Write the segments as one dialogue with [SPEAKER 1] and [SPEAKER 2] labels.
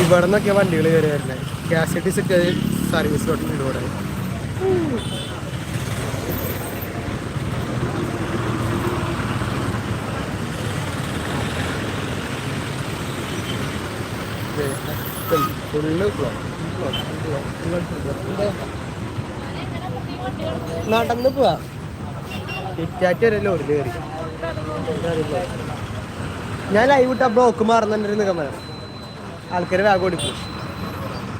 [SPEAKER 1] ഇവിടെ നിന്നൊക്കെ വണ്ടികൾ കയറി വരുന്നത് കെ എസ് ടി സിക്ക് സർവീസ് റോഡിന്റെ ഇവിടെ ഫുള്ള് നടന്ന് പോവാ. ടിറ്റാറ്റ് വരെ ലോറിയിൽ കയറി ഞാൻ ലൈവ് ഇട്ട ബ്ലോക്ക് മാറുന്നുണ്ടെന്ന് നിൽക്കാൻ ആൾക്കാർ വേഗം കൊടുക്കും.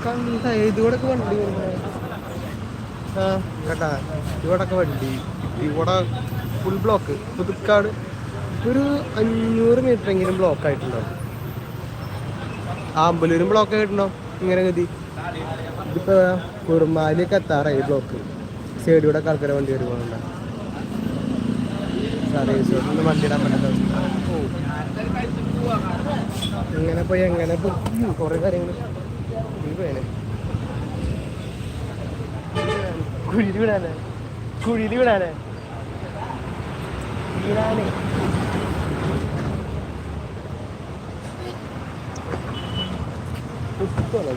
[SPEAKER 1] കണ്ട വണ്ടി ആ കേട്ടാ വണ്ടി. ഇവിടെ ഫുൾ ബ്ലോക്ക് പുതുക്കാട് ഒരു അഞ്ഞൂറ് മീറ്റർ എങ്കിലും ബ്ലോക്ക് ആയിട്ടുണ്ടാവും ആമ്പലൂരും ബ്ലോക്ക് ആയിട്ടുണ്ടാവും ഇങ്ങനെ ഗതി. ഇതിപ്പോ കുറുമാലിയൊക്കെ എത്താറായി ബ്ലോക്ക് സൈഡിലൂടെ ആൾക്കാരെ വണ്ടി വരുമ്പോഴുണ്ട് സർവീസ് റോഡിൽ വണ്ടി ഇടാൻ പറ്റാത്ത അവസ്ഥ. എങ്ങനെ പോയി എങ്ങനെ പോയി. കുറെ കാര്യങ്ങൾ പോയനെ കുഴിയിൽ വിടാനേ? കുഴിയിൽ വിടാനേ? വീഴാനേ കുത്തുവല്ലോ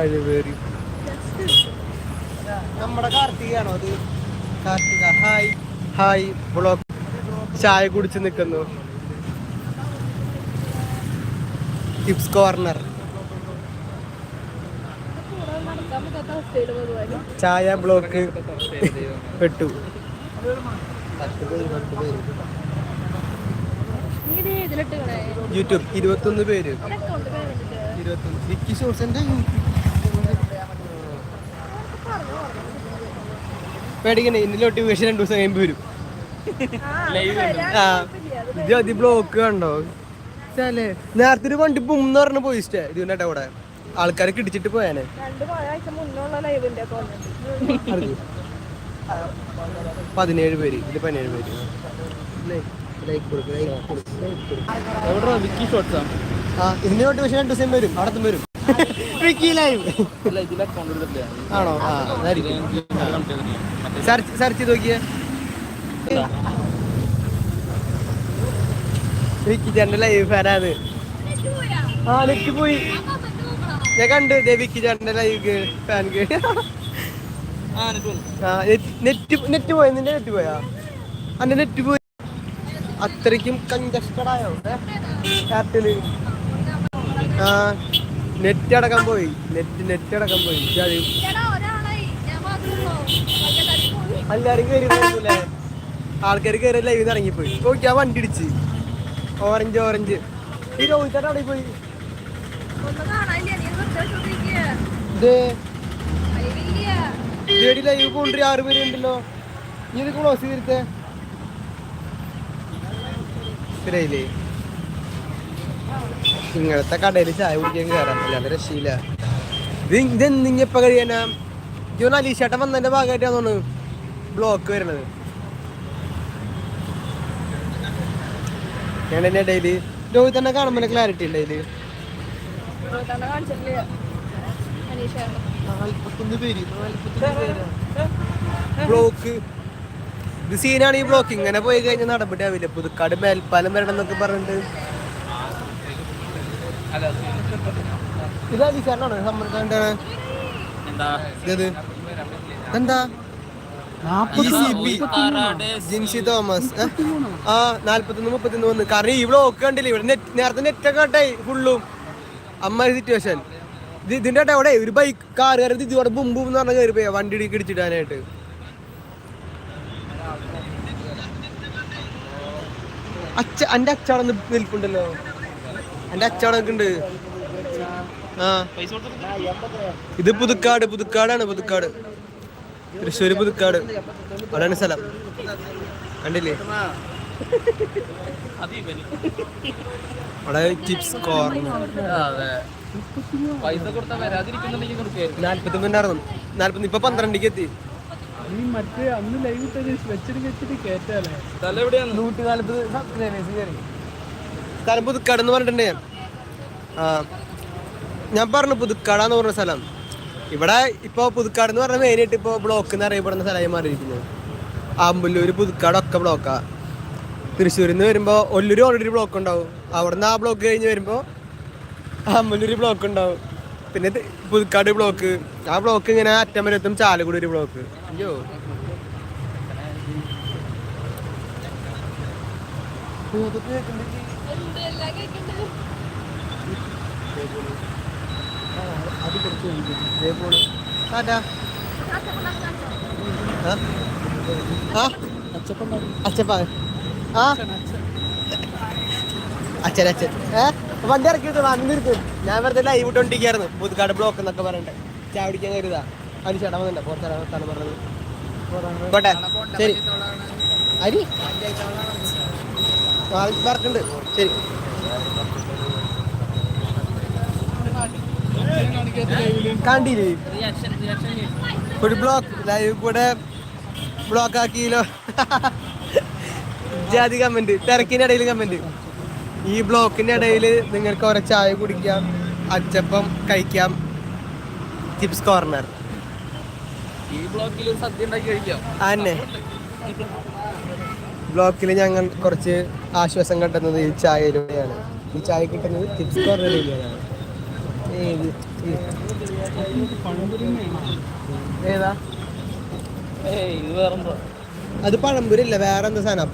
[SPEAKER 1] കഴിവേറി നമ്മുടെ കാർത്തികയാണോ അത്? കാർത്തിക ഹായ്. Hi block. ചായ കുടിച്ച് നിൽക്കുന്നു. Tips corner. ചായ ബ്ലോക്ക് പെട്ടു. യൂട്യൂബ് ഇരുപത്തൊന്ന് പേര്. ഇരുപത്തൊന്ന് വിക്കി ഷോർട്സിന്റെ പേടിക്കണേ ഇന്ന് വിഷയം രണ്ടു ദിവസം കഴിയുമ്പോൾ വരും. ആ ഇത് അതി ബ്ലോക്ക് കണ്ടോ? നേരത്തെ ഒരു വണ്ടി ബും പറഞ്ഞ പോയിസ്റ്റേ ഇതിന്റെ അവിടെ ആൾക്കാരെ കിടിച്ചിട്ട് പോയാനെ. പതിനേഴ് പേര് ഇത് പതിനേഴ് പേര്. ലൈക്ക് കൊടുക്ക് ലൈക്ക് കൊടുക്ക്.
[SPEAKER 2] എവിടെ വിക്കി ഷോട്ട്സാ
[SPEAKER 1] ആ? ഇതിന്റെ നോട്ടിഫിക്കേഷൻ രണ്ടു ദിവസം വരും അവിടെ വരും. വിക്കി ലൈവ്. ആണോ? ആ അതായിരിക്കും. സെർച്ച് സെർച്ച് ചെയ്ത് നോക്കിയേ. വിക്കി ചേട്ടന്റെ ലൈവ് ഫാനാണ്. ആ നെറ്റ് പോയി. ഞാൻ കണ്ടു ദേ വിക്കി ചേട്ടന്റെ ലൈവ് ഫാൻ
[SPEAKER 2] ആ
[SPEAKER 1] നെറ്റ് നെറ്റ് പോയി? നിന്റെ നെറ്റ് പോയാ? അന്റെ നെറ്റ് പോയി. അത്രയ്ക്കും കഞ്ചസ്റ്റഡായോ എയർടെൽ ആ നെറ്റ് അടക്കം പോയി. നെറ്റ് നെറ്റ് അടക്കം പോയി. എല്ലാരും കയറി ആൾക്കാർ കയറി ലൈവ് ഇറങ്ങിപ്പോയി. നോക്കി ആ വണ്ടി ഇടിച്ച്. ഓറഞ്ച് ഓറഞ്ച് ഈ രോഹിത്തേട്ട അവിടെ പോയി. ഇതേ ലൈവ് പോണ്ടി ആറ് പേര് ഉണ്ടല്ലോ. നീ ഇത് ക്ലോസ് ചെയ്തിരുത്തേ. ശരിയായില്ലേ ഇങ്ങനത്തെ കടയിൽ ചായ കുടിക്കാൻ കയറാൻ നല്ല രക്ഷയില്ല. ഇത് ഇത് എന്തിങ്ങപ്പ കഴിയാനാ ഇതൊന്ന് അലീഷേട്ടൻ വന്നതിന്റെ ഭാഗമായിട്ടാണ് തോന്നുന്നു ബ്ലോക്ക് വരുന്നത്. ഞാൻ തന്നെ ഡെയിലി രോഹിത് തന്നെ കാണുമ്പോൾ ക്ലാരിറ്റി ഉണ്ട് ഇതിൽ. ബ്ലോക്ക് ഇത് സീനാണ് ഈ ബ്ലോക്ക് ഇങ്ങനെ പോയി കഴിഞ്ഞാൽ നടപടി ആവില്ല. പുതുക്കാട് മേൽപ്പാലം വരണം എന്നൊക്കെ പറഞ്ഞിട്ട്. ഇത് അലീസാറിനാണ് സമ്മർദ്ദം
[SPEAKER 2] എന്താ?
[SPEAKER 1] ജിൻസി തോമസ്. ആ നാല്പത്തൊന്ന് മുപ്പത്തൊന്ന് വന്ന്. കാരണം ഈ ബ്ലോക്ക് കണ്ടില്ല? ഇവിടെ നെറ്റ് നേരത്തെ നെറ്റൊക്കെ കട്ടായി ഫുള്ളും. അമ്മ സിറ്റുവേഷൻ ഇത് ഇതിന്റെ ഇടയിൽ അവിടെ ഒരു ബൈക്ക് കാർ കയറി ഇതോടെ ബുംബും എന്ന് പറഞ്ഞ കയറി പോയാ. വണ്ടി ഇടിക്ക് ഇടിച്ചിടാനായിട്ട്. അച്ഛ എന്റെ അച്ചവിടെ നിൽപ്പുണ്ടല്ലോ. എന്റെ അച്ചവിടെ ഉണ്ട് ആ.
[SPEAKER 2] പൈസ കൊടുത്തിട്ട്
[SPEAKER 1] ഇത് പുതുക്കാട് പുതുക്കാടാണ് പുതുക്കാട്. തൃശ്ശൂര് പുതുക്കാട്. അവിടെയാണ് സ്ഥലം. കണ്ടില്ലേ? അവിടെ ചിപ്സ് കോർണർ
[SPEAKER 2] കൊടുക്കായിരുന്നു
[SPEAKER 1] നാല്പത്തി മൂന്നായിരുന്നു നാല്പത്തി ഇപ്പൊ പന്ത്രണ്ടിക്ക് എത്തി.
[SPEAKER 3] മറ്റേ അന്ന് ലൈവ് ഇട്ടത് വെച്ചിട്ട് വെച്ചിട്ട് കേറ്റാലേ
[SPEAKER 2] സ്ഥലം എവിടെയാണ്?
[SPEAKER 1] നൂറ്റി നാല്പത് സ്ഥലം പുതുക്കാട് എന്ന് പറഞ്ഞിട്ടുണ്ട് ഞാൻ. ആ ഞാൻ പറഞ്ഞു പറഞ്ഞ സ്ഥലം. ഇവിടെ ഇപ്പോൾ പുതുക്കാട് എന്ന് പറഞ്ഞ മെയിനായിട്ട് ഇപ്പോൾ ബ്ലോക്ക് എന്ന് അറിയപ്പെടുന്ന സ്ഥലമായി മാറിയിരിക്കുന്നത് ആമ്പല്ലൂർ പുതുക്കാടൊക്കെ ബ്ലോക്കാണ് ബ്ലോക്കാ തൃശ്ശൂരിൽ നിന്ന് വരുമ്പോൾ ഒല്ലൂർ ഓൾറെഡി ബ്ലോക്ക് ഉണ്ടാവും. അവിടുന്ന് ആ ബ്ലോക്ക് കഴിഞ്ഞ് വരുമ്പോൾ ആമ്പല്ലൂർ ബ്ലോക്ക് ഉണ്ടാവും. പിന്നെ പുതുക്കാട് ബ്ലോക്ക് ആ ബ്ലോക്ക് ഇങ്ങനെ അറ്റം വരെ ചാലക്കുടി ഒരു ബ്ലോക്ക് അയ്യോ.
[SPEAKER 4] അതൊക്കെ
[SPEAKER 3] അത് കുറച്ച്
[SPEAKER 1] ഇതേപോലെ വണ്ടി ഇറക്കിട്ട് വന്നിരിക്കും ഞാൻ വെറുതെ ലൈവ് ഇട്ടോണ്ടിരിക്കായിരുന്നു. പുതുക്കാട് ബ്ലോക്ക് എന്നൊക്കെ പറയണ്ടേ ചാവിടിക്കാൻ കരുതാ. അതിന് ചേട്ടാ വർത്താനം പറഞ്ഞത്. കോട്ടെ ശരി. അരി? വർക്കുണ്ട് ശരി. കണ്ടില്ലേ? ഒരു ബ്ലോക്ക് ലൈവ് കൂടെ ബ്ലോക്ക് ആക്കിയല്ലോ. ജാതി കമന്റ് തിരക്കിന്റെ ഇടയിൽ കമന്റ് ഈ ബ്ലോക്കിന്റെ ഇടയിൽ നിങ്ങൾക്ക് ഓരോ ചായ കുടിക്കാം അച്ചപ്പം കഴിക്കാം ചിപ്സ് കോർണർ
[SPEAKER 2] ഈ ബ്ലോക്കിൽ സദ്യ ഉണ്ടാക്കി കഴിക്കാം.
[SPEAKER 1] അതന്നെ. ബ്ലോക്കിൽ ഞങ്ങൾ കുറച്ച് ആശ്വാസം കണ്ടെത്തുന്നത് ഈ ചായയിലൂടെയാണ്. ഈ ചായ കിട്ടുന്നത് ചിപ്സ് കോർണറിലൂടെയാണ് ഏത്? അത് പഴംപുരില്ല വേറെ എന്താ സാധനം?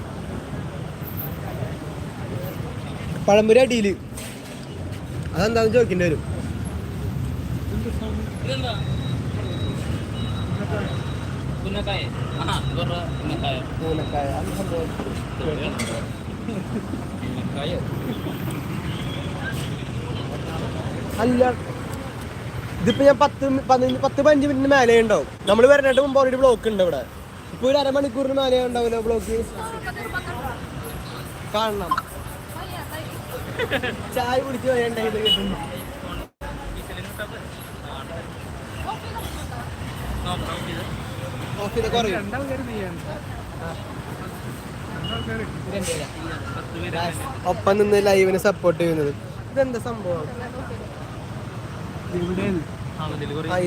[SPEAKER 1] പഴംപുരി അടിയിൽ അതെന്താന്ന് ചോദിക്കേണ്ടി വരും? അത് സംഭവം
[SPEAKER 2] പുന്നക്കായ
[SPEAKER 1] അല്ല. ഇതിപ്പോ ഞാൻ പത്ത് പതിനഞ്ച് പത്ത് പതിനഞ്ച് മിനിറ്റിന് മേലെ ഉണ്ടാവും. നമ്മൾ വരണായിട്ട് മുമ്പ് ഓൾറെഡി ബ്ലോക്ക് ഉണ്ട് ഇവിടെ. ഇപ്പൊ ഒരു അരമണിക്കൂറിന് മേലെ ഉണ്ടാവില്ല ബ്ലോക്ക് കാണണം. ചായ കുടിച്ച് വരണ്ടായിട്ട് കിട്ടുന്നു കുറയും
[SPEAKER 3] നീയാണ്
[SPEAKER 1] ഒപ്പം നിന്ന് ലൈവിനെ സപ്പോർട്ട് ചെയ്യുന്നത്. ഇതെന്താ സംഭവം?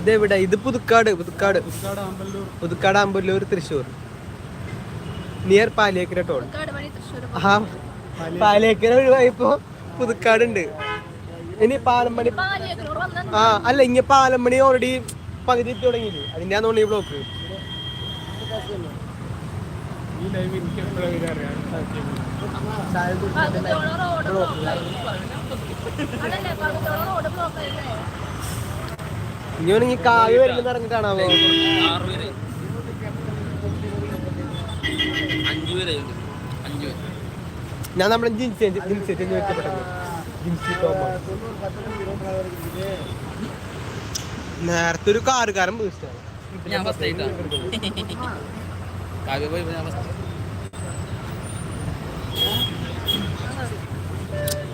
[SPEAKER 1] ഇതെവിടെ? ഇത് പുതുക്കാട് പുതുക്കാട്.
[SPEAKER 3] പുതുക്കാട് അമ്പല്ലൂർ
[SPEAKER 1] തൃശ്ശൂർ. നിയർ പാലിയേക്കര ടോൾ ആ പാലിയേക്കര ഒഴിവായപ്പോ പുതുക്കാടുണ്ട്. ഇനി പാലമ്പണി ആ അല്ല ഇങ്ങനെ പാലമ്പണി ഓൾറെഡി പകുതി തുടങ്ങിയില്ലേ? അതിന്റെ തോന്നി ബ്ലോക്ക് ഇനി വേണമെങ്കിൽ കായ് വരുന്നത് ഇറങ്ങിട്ടാണാവോ ഞാൻ നമ്മുടെ ജിൻസി ജിൻസി വെച്ചപ്പെട്ടത് ജിൻസി നേരത്തെ ഒരു കാറുകാരൻ ബൂസ്റ്റാണ്
[SPEAKER 2] ഞാൻ ഫസ്റ്റ് ആയിട്ടാ കാവ്യ പോയി ഞാൻ ഫസ്റ്റ്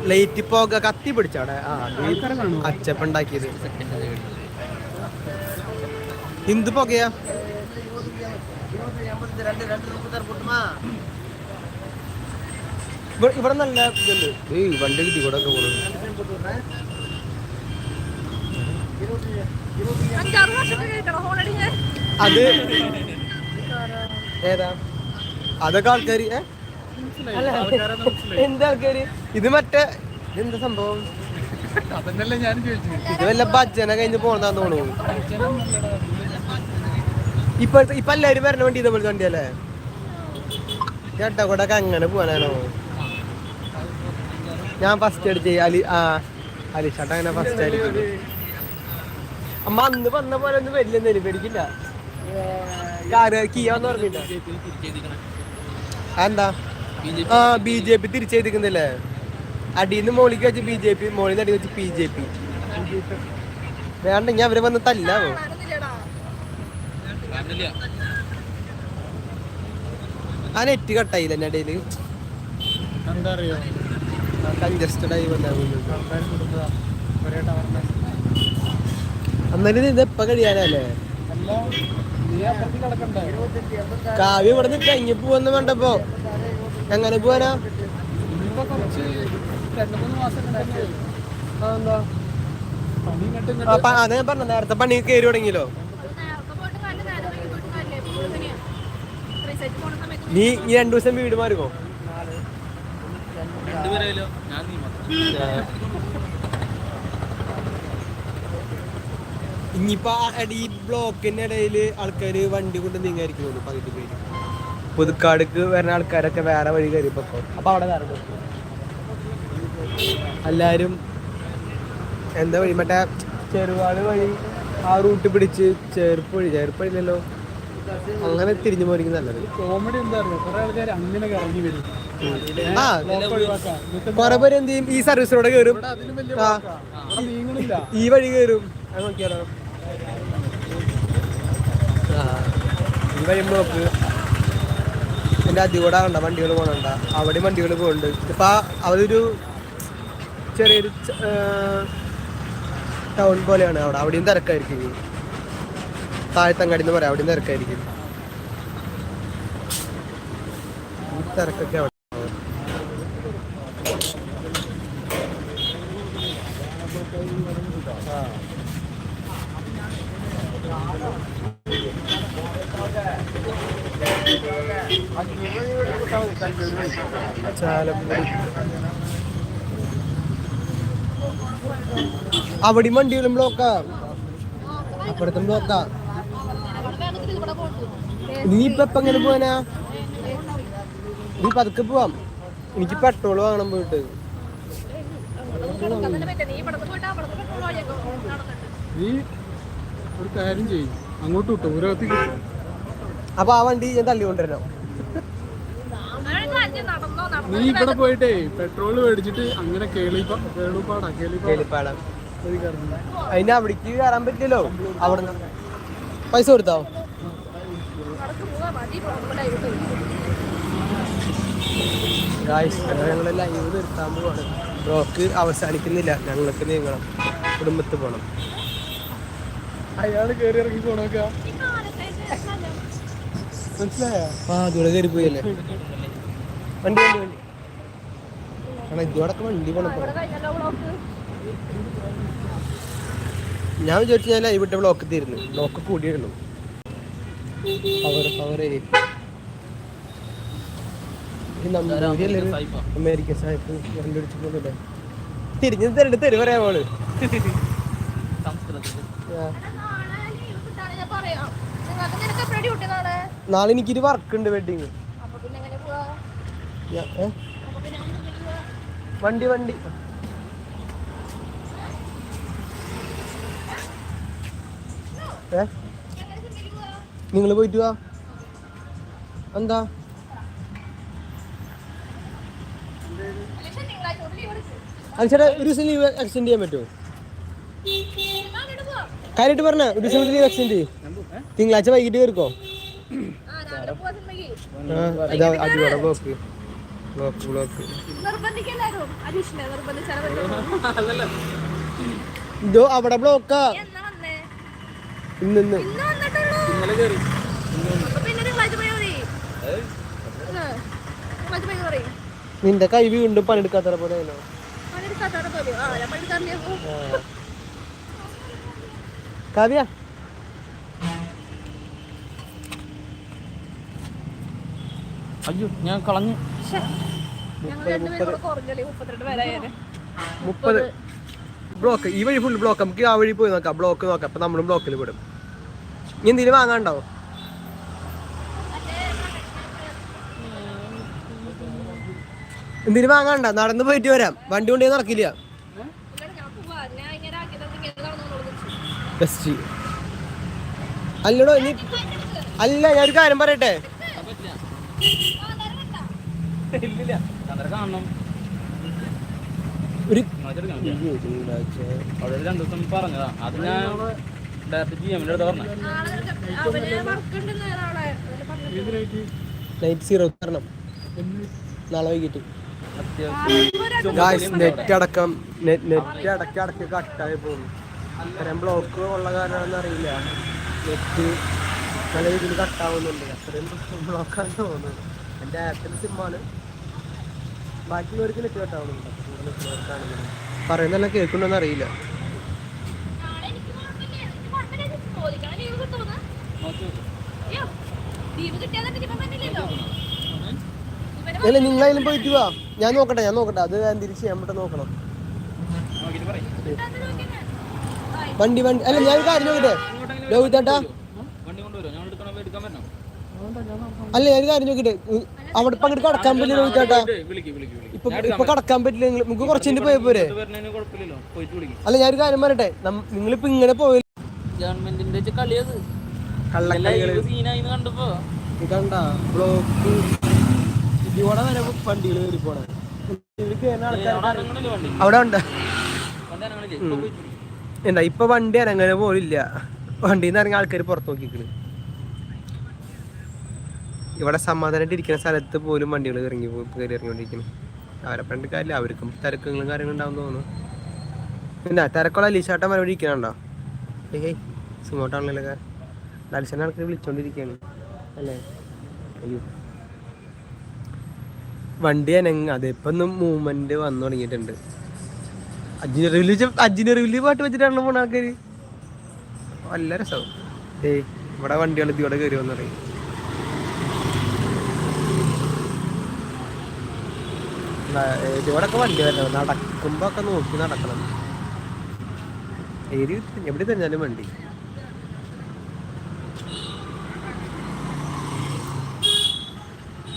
[SPEAKER 1] ലൈറ്റ് പോക കത്തി പിടിച്ചവിടെ? അച്ചപ്പുണ്ടാക്കിയത്
[SPEAKER 2] ഹിന്ദു
[SPEAKER 1] പോകയാ? പുകയാ ഇവ- ഇവിടെ നല്ല വണ്ടി കിട്ടി കൂടെ ഒക്കെ പോകുന്നത് അത് ഏതാ? അതൊക്കെ ആൾക്കാര് എന്താ ആൾക്കാര്? ഇത് മറ്റേ ഇതെന്താ സംഭവം?
[SPEAKER 3] അതന്നല്ലേ ഞാൻ ചോദിച്ചു
[SPEAKER 1] ഇത് വല്ല ഭജന കഴിഞ്ഞ് പോണതാന്ന് തോന്നുന്നു. ഇപ്പോഴത്തെ ഇപ്പൊ എല്ലാരും വരണ വണ്ടി ഇതേപോലത്തെ വണ്ടിയല്ലേ? ചേട്ടാ കൂടെ അങ്ങനെ പോവാനാണോ? ഞാൻ ഫസ്റ്റ് അടിച്ച് അലി ആ അലി ചേട്ടാ അങ്ങനെ ഫസ്റ്റ് അടിച്ചത്. അമ്മ അന്ന് വന്ന പോലെ ഒന്നും വരില്ലെന്നേലും പേടിക്കില്ല കാറ് കിയാന്ന് പറഞ്ഞില്ല? എന്താ? ആ ബി ജെ പി തിരിച്ചെഴുതിക്കുന്നില്ലേ? അടിയിന്ന് മോളിക്ക് വെച്ച് ബി ജെ പി മോളിന്ന് അടി വെച്ച് ബി ജെ പി. വേണ്ട ഞാൻ അവരെ വന്ന് തല്ലാവോ? ആ നെറ്റ് കട്ടായില്ല എന്റെ ഇടയിൽ?
[SPEAKER 3] എന്താ അറിയോ?
[SPEAKER 1] കൺജസ്റ്റഡ് ആയി വന്നു
[SPEAKER 3] ആൾക്കാർ കൊടുത്തതാ ഒരേ ടവറിന്റെ
[SPEAKER 1] അന്നേരം ഇത് എപ്പ കഴിയാനല്ലേ കാവ്യ ഇവിടെ നിന്ന് കഴിഞ്ഞു പോവെന്ന് വേണ്ടപ്പോ എങ്ങനെ പോവാനാ? അത് ഞാൻ പറഞ്ഞ നേരത്തെ പണി കയറി തുടങ്ങിയല്ലോ. നീ ഈ രണ്ടു ദിവസം വീട് മാറുമോ
[SPEAKER 2] രണ്ടുപേരായാലോ ഞാൻ നീ മാത്രം.
[SPEAKER 1] ഇനിയിപ്പോ ഈ ബ്ലോക്കിന്റെ ഇടയിൽ ആൾക്കാർ വണ്ടി കൊണ്ട് നീങ്ങായിരിക്കും പകുതി പേര്. പുതുക്കാടുക്ക് വരുന്ന ആൾക്കാരൊക്കെ വേറെ വഴി കയറിയപ്പോ. അപ്പൊ അവിടെ വേറെ എല്ലാരും എന്താ വഴി? മറ്റേ ചെറുപാട് വഴി ആ റൂട്ട് പിടിച്ച് ചെറുപ്പ് വഴി ചെറുപ്പഴില്ലല്ലോ അങ്ങനെ തിരിഞ്ഞു പോയിരിക്കും നല്ലത്.
[SPEAKER 3] കോമഡി എന്താ അറിയോ കുറെ ആൾക്കാർ അങ്ങനെ ഇറങ്ങി വരും.
[SPEAKER 1] ആ കൊറേ പേര് എന്ത് ചെയ്യും? ഈ സർവീസിലൂടെ കേറും. കയറും ഈ വഴി കയറും അത് നോക്കിയാലോ? നോക്ക് എന്റെ അതികൂടെ കണ്ട വണ്ടികൾ പോകണ്ട അവിടെ വണ്ടികൾ പോകുന്നുണ്ട് ഇപ്പം അതൊരു ചെറിയൊരു ടൗൺ പോലെയാണ് അവിടെ. അവിടെയും തിരക്കായിരിക്കും. താഴത്തങ്ങാടി എന്ന് പറയാം അവിടെയും തിരക്കായിരിക്കും. തിരക്കൊക്കെ അവിടെ. ചാലക്കുടി. അവിടെയും വണ്ടികളും ബ്ലോക്കാ അപ്പുറത്തും ബ്ലോക്കാ
[SPEAKER 4] അവിടെ
[SPEAKER 1] നീ ഇപ്പൊ എപ്പ എങ്ങനെ പോവാനാ? നീ പതുക്കെ പോവാം. എനിക്ക് പെട്രോൾ വാങ്ങണം പോയിട്ട്
[SPEAKER 4] നീ അവിടെ
[SPEAKER 3] ഒരു കാര്യം ചെയ്യും. അങ്ങോട്ട് വിട്ടു.
[SPEAKER 1] അപ്പൊ ആ വണ്ടി ഞാൻ തള്ളി കൊണ്ടുവരണം
[SPEAKER 3] നീ
[SPEAKER 4] നടന്നോ
[SPEAKER 3] ഇവിടെ പോയിട്ടേ പെട്രോൾ മേടിച്ചിട്ട് അങ്ങനെ കേളുപ്പാടാ കേളിപ്പാടാ.
[SPEAKER 1] അതിന് അവിടേക്ക് കയറാൻ പറ്റില്ലല്ലോ. അവിടെ പൈസ കൊടുത്താവോ ഞങ്ങൾ ലൈവ് നിർത്താൻ പോവാണ്. റോക്ക് അവസാനിക്കുന്നില്ല. ഞങ്ങൾക്ക് നീങ്ങണം കുടുംബത്ത് പോണം.
[SPEAKER 3] അയാൾ കേറി ഇറങ്ങി പോണോക്ക. മനസ്സിലായോ?
[SPEAKER 1] ആ ദൂരെ കയറി പോയല്ലേ വണ്ടി വണ്ടി വണ്ടി. കാരണം ഇതോടൊക്കെ വണ്ടി
[SPEAKER 4] ബ്ലോക്ക്.
[SPEAKER 1] ഞാൻ വിചാരിച്ചു ഞാൻ ലൈവ് ഇട്ട ബ്ലോക്ക് തീരുന്നു ബ്ലോക്ക് കൂടിയിരുന്നു പവർ പവർ അമേരിക്കൻ സാഹിബ് കണ്ടുപിടിച്ച് തിരിഞ്ഞു തരണ്ട് തരും പറയാ മോൾ.
[SPEAKER 4] നാളെ
[SPEAKER 1] എനിക്കൊരു വർക്ക് ഉണ്ട് വെഡിങ്
[SPEAKER 4] അപ്പൊ പിന്നെ എങ്ങനെ പോവാ അപ്പൊ പിന്നെ എങ്ങനെ പോവാ
[SPEAKER 1] വണ്ടി വണ്ടി. ഏ? നിങ്ങൾ പോയിട്ട് വാ. എന്താ? അത് ചേട്ടാ ഒരു ദിവസം ലീവ് എക്സ്റ്റെൻഡ് ചെയ്യാൻ പറ്റുമോ? കാര്യമായിട്ട് പറഞ്ഞ ഒരു ദിവസം ലീവ് എക്സ്റ്റെൻഡ് ചെയ്യും. തിങ്കളാഴ്ച വൈകിട്ട് കയറിക്കോ
[SPEAKER 4] ആ
[SPEAKER 1] ആ ഇതാ അതിവിടെ ബ്ലോക്ക് ബ്ലോക്ക്. ഇതോ അവിടെ ബ്ലോക്കാ. ഇന്ന് നിന്റെ കൈ വീണ്ടും പണിയെടുക്കാത്ത പോലെ കാവ്യ?
[SPEAKER 2] അയ്യോ ഞാൻ കളഞ്ഞു.
[SPEAKER 1] മുപ്പത് ബ്ലോക്ക് ഈ വഴി ഫുൾ ബ്ലോക്ക് നമുക്ക് ആ വഴി പോയി നോക്കാം. ബ്ലോക്ക് നോക്കാം. അപ്പൊ നമ്മളും ബ്ലോക്കിൽ വിടും ഇനി എന്തെങ്കിലും വാങ്ങാണ്ടാവോ എന്തിനു വാങ്ങാണ്ട നടന്നു പോയിട്ട് വരാം. വണ്ടി കൊണ്ടേ നടക്കില്ല. അല്ലടോ ഇനി അല്ല ഞാൻ ഒരു കാര്യം പറയട്ടെ.
[SPEAKER 2] ഇല്ലില്ല. അന്നേരം കാണണം.
[SPEAKER 1] ഒരു
[SPEAKER 2] അവിടെ രണ്ടു ദിവസം പറഞ്ഞതാ. അത് ഞാൻ ഡയറക്റ്റ് ജി അടുത്ത് പറഞ്ഞ.
[SPEAKER 1] നൈറ്റ് സീറോ നാളെ വൈകിട്ട്. നെറ്റ് അടക്കം. നെറ്റ് അടക്കി അടക്കി കട്ടായി പോകുന്നു. അത്രയും ബ്ലോക്ക് ഉള്ള കാരണമാണെന്ന് അറിയില്ല. നെറ്റ് നല്ല രീതിയിൽ കട്ടാവുന്നുണ്ട്. അത്രയും ബ്ലോക്കാണ് തോന്നുന്നത് എന്റെ ആപ്പിന്റെ സിമ്മാണ് ബാക്കിയുള്ളവർക്ക് നെറ്റ് കട്ടാവുന്നുണ്ട് കേൾക്കണമെന്ന് അറിയില്ല
[SPEAKER 4] ഇവൻ വന്നില്ലല്ലോ. ഇവന്
[SPEAKER 1] അല്ല നിങ്ങളതിലും പോയിട്ട് വാ. ഞാൻ നോക്കട്ടെ ഞാൻ നോക്കട്ടെ. അത് ഞാൻ തിരിച്ച് ചെയ്യാൻ പറ്റും നോക്കണം. വണ്ടി വണ്ടി. അല്ല ഞാൻ കാര്യം നോക്കട്ടെ? ലോഹിതേട്ടാ
[SPEAKER 2] വണ്ടി കൊണ്ടുവരുമോ ഞാൻ എടുക്കാൻ
[SPEAKER 1] അല്ല ഒരു കാര്യം നോക്കിട്ടെ അവിടെ ഇപ്പൊ അങ്ങോട്ട് കടക്കാൻ പറ്റില്ല നോക്കിട്ടാ
[SPEAKER 2] വിളിക്ക് വിളിക്ക് വിളിക്ക്
[SPEAKER 1] ഇപ്പൊ ഇപ്പൊ കടക്കാൻ പറ്റില്ല നിങ്ങൾ നിങ്ങൾക്ക് കുറച്ചിട്ട് പോയ പോരെ? അല്ല ഞാൻ ഒരു കാര്യം പറയട്ടെ? നിങ്ങളിപ്പോ ഇങ്ങനെ പോയ
[SPEAKER 2] ഗവൺമെന്റിന്റെ കളിയത്.
[SPEAKER 1] കണ്ട? ബ്ലോക്ക്. വരെ വണ്ടികൾ കയറി പോണേ
[SPEAKER 2] അവിടെ
[SPEAKER 1] ആൾക്കാര്
[SPEAKER 2] വണ്ടി?
[SPEAKER 1] അവിടെ ഉണ്ട്.
[SPEAKER 2] ഇപ്പൊ.
[SPEAKER 1] എന്താ ഇപ്പൊ വണ്ടി ഇറങ്ങനെ പോലില്ല വണ്ടിന്ന് ഇറങ്ങിയ ആൾക്കാർ പുറത്തു നോക്കിക്കണ്. ഇവിടെ സമാധാനമായിട്ട് ഇരിക്കുന്ന സ്ഥലത്ത് പോലും വണ്ടികൾ ഇറങ്ങി കയറി ഇറങ്ങിക്കൊണ്ടിരിക്കുന്നു. അവരെ പണ്ട് കാര്യമില്ല. അവർക്കും തിരക്കുകളും കാര്യങ്ങളും ഉണ്ടാവും തോന്നുന്നു. പിന്നെ തിരക്കുള്ള അലീഷാട്ടം മറുപടി ഇരിക്കണുണ്ടോ ഏയ് സുമോട്ടാണല്ലോ അലീഷാൻ ആൾക്കാർ വിളിച്ചോണ്ടിരിക്കുകയാണ് അല്ലേ? അയ്യോ. വണ്ടി അനങ്ങ അതിപ്പോ ഒന്ന് മൂവ്മെന്റ് വന്നു തുടങ്ങിയിട്ടുണ്ട്. അജിനറിവിൽ അജിനറിവിൽ പാട്ട് വെച്ചിട്ടാണല്ലോ പോണ ആൾക്കാര്. നല്ല രസം ഏയ് ഇവിടെ വണ്ടികൾ ഇതിവിടെ കയറി വന്നു തുടങ്ങി. ഇതിവിടെ ഒക്കെ വണ്ടി വരണം. നടക്കുമ്പോ ഒക്കെ നോക്കി നടക്കണം. ഏരി എവിടെ തന്നാലും വണ്ടി.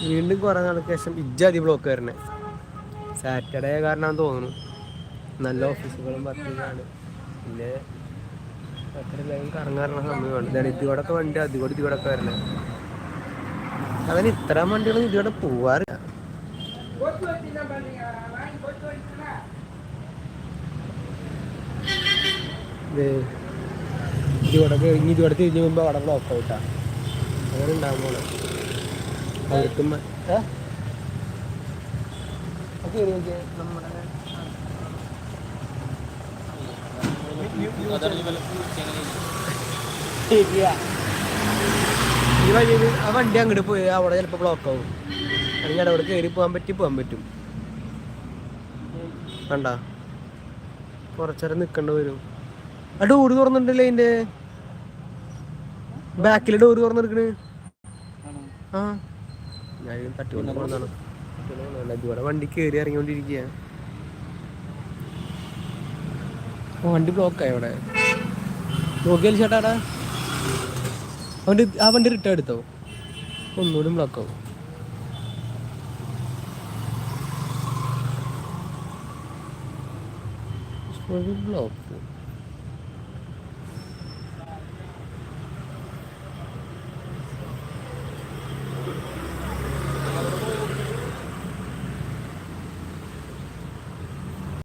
[SPEAKER 1] വീണ്ടും കുറെ നാൾക്ക് ശേഷം ഇജ്ജാതി ബ്ലോക്ക് വരണേ. സാറ്റർഡേ കാരണം തോന്നുന്നു. നല്ല ഓഫീസുകളും വർക്കിങ്ങാണ് പിന്നെ അത്ര ലൈൻ കറങ്ങാറുള്ള സമയമാണ് ഇതാണ് ഇതികൂടൊക്കെ വണ്ടി അതികൂടെ ഇതികൂടൊക്കെ വരണേ. അങ്ങനെ ഇത്ര വണ്ടികളും ഇതികൂടെ പോവാറില്ല. ദേ, ഇതികൂടെ ഇനി ഇതികൂടെ തിരിഞ്ഞു മുമ്പ് അവിടെ ബ്ലോക്ക് ഔട്ടാ അങ്ങനെ ഉണ്ടാകുമ്പോൾ അവർക്കും
[SPEAKER 2] ഈ
[SPEAKER 1] വഴിയിൽ ആ വണ്ടി അങ്ങോട്ട് പോയി അവിടെ ചിലപ്പോൾ ബ്ലോക്ക് ആവും. അല്ലെങ്കിൽ അവിടെ കയറി പോകാൻ പറ്റി പോകാൻ പറ്റും. വേണ്ട കുറച്ചേരം നിൽക്കേണ്ടി വരും. ആ ഡോറ് തുറന്നിട്ടില്ലേ അതിന്റെ? ബാക്കിൽ ഡോറ് തുറന്നെടുക്കണ്? ആ. ഞാൻ തട്ടി കൊണ്ട് പോകുന്നതാണ് ഇവിടെ വണ്ടി കയറി ഇറങ്ങിക്കൊണ്ടിരിക്കുക വണ്ടി ബ്ലോക്കായി അവിടെ? നോക്കിയാൽ ചേട്ടാടാ അവന്റെ ആ വണ്ടി റിട്ടേൺ എടുത്തോ? ഒന്നുകൂടി ബ്ലോക്ക് ആവും. ഒരു ബ്ലോക്ക്